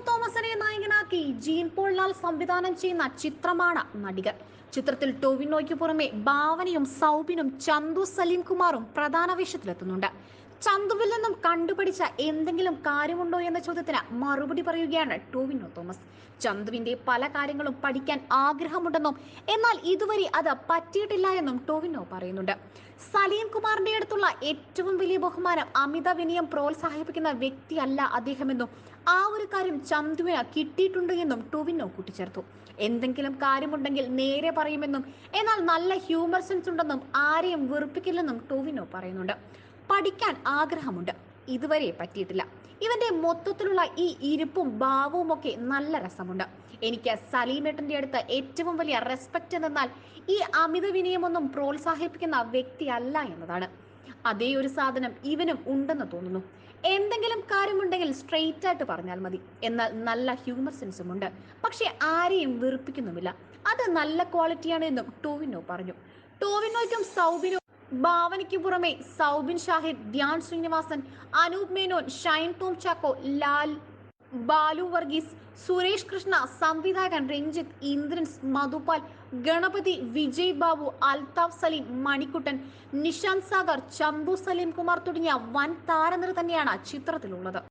തോമസിനെ നായകനാക്കി gene Paul Lal സംവിധാനം ചെയ്യുന്ന ചിത്രമാണ് നടികർ ചിത്രത്തിൽ ടോവിനോയ്ക്ക് പുറമെ ഭാവനയും സൗബിനും ചന്തു സലീം കുമാറും പ്രധാന വേഷത്തിലെത്തുന്നുണ്ട്. ചന്തുവിൽ നിന്നും കണ്ടുപിടിച്ച എന്തെങ്കിലും കാര്യമുണ്ടോ എന്ന ചോദ്യത്തിന് മറുപടി പറയുകയാണ് ടോവിനോ തോമസ്. ചന്തുവിന്റെ പല കാര്യങ്ങളും പഠിക്കാൻ ആഗ്രഹമുണ്ടെന്നും എന്നാൽ ഇതുവരെ അത് പറ്റിയിട്ടില്ല എന്നും ടോവിനോ പറയുന്നുണ്ട്. സലീം കുമാറിന്റെ അടുത്തുള്ള ഏറ്റവും വലിയ ബഹുമാനം അമിത വിനയം പ്രോത്സാഹിപ്പിക്കുന്ന വ്യക്തിയല്ല അദ്ദേഹമെന്നും ആ ഒരു കാര്യം ചന്തുവിന് കിട്ടിയിട്ടുണ്ട് എന്നും ടോവിനോ കൂട്ടിച്ചേർത്തു. എന്തെങ്കിലും കാര്യമുണ്ടെങ്കിൽ നേരെ പറയുമെന്നും എന്നാൽ നല്ല ഹ്യൂമർ സെൻസ് ഉണ്ടെന്നും ആരെയും വെറുപ്പിക്കില്ലെന്നും ടോവിനോ പറയുന്നുണ്ട്. പഠിക്കാൻ ആഗ്രഹമുണ്ട്. ഇതുവരെ പറ്റിയിട്ടില്ല. ഇവന്റെ മൊത്തത്തിലുള്ള ഈ ഇരിപ്പും ഭാവവും ഒക്കെ നല്ല രസമുണ്ട്. എനിക്ക് സലീമേട്ടന്റെ അടുത്ത് ഏറ്റവും വലിയ റെസ്പെക്ട് എന്നാൽ ഈ അമിത വിനയമൊന്നും പ്രോത്സാഹിപ്പിക്കുന്ന വ്യക്തിയല്ല എന്നതാണ്. അതേ ഒരു സാധനം ഇവനും ഉണ്ടെന്ന് തോന്നുന്നു. എന്തെങ്കിലും കാര്യമുണ്ടെങ്കിൽ സ്ട്രെയിറ്റ് ആയിട്ട് പറഞ്ഞാൽ മതി. എന്നാൽ നല്ല ഹ്യൂമർ സെൻസും ഉണ്ട്. പക്ഷെ ആരെയും വെറുപ്പിക്കുന്നുമില്ല. അത് നല്ല ക്വാളിറ്റിയാണ് എന്നും ടോവിനോ പറഞ്ഞു. ടോവിനോയ്ക്കും സൗബിനോ ഭാവനയ്ക്ക് പുറമെ സൗബിൻ ഷാഹിദ് ധ്യാൻ ശ്രീനിവാസൻ അനൂപ് മേനോൻ ഷൈൻ ടോം ചാക്കോ ലാൽ ബാലു വർഗീസ് സുരേഷ് കൃഷ്ണ സംവിധായകൻ രഞ്ജിത്ത് ഇന്ദ്രൻസ് മധുപാൽ ഗണപതി വിജയ് ബാബു അൽതാഫ് സലീം മണിക്കുട്ടൻ നിഷാന്ത് സാഗർ ചന്തു സലീം കുമാർ തുടങ്ങിയ വൻ താരനിര തന്നെയാണ് ചിത്രത്തിലുള്ളത്.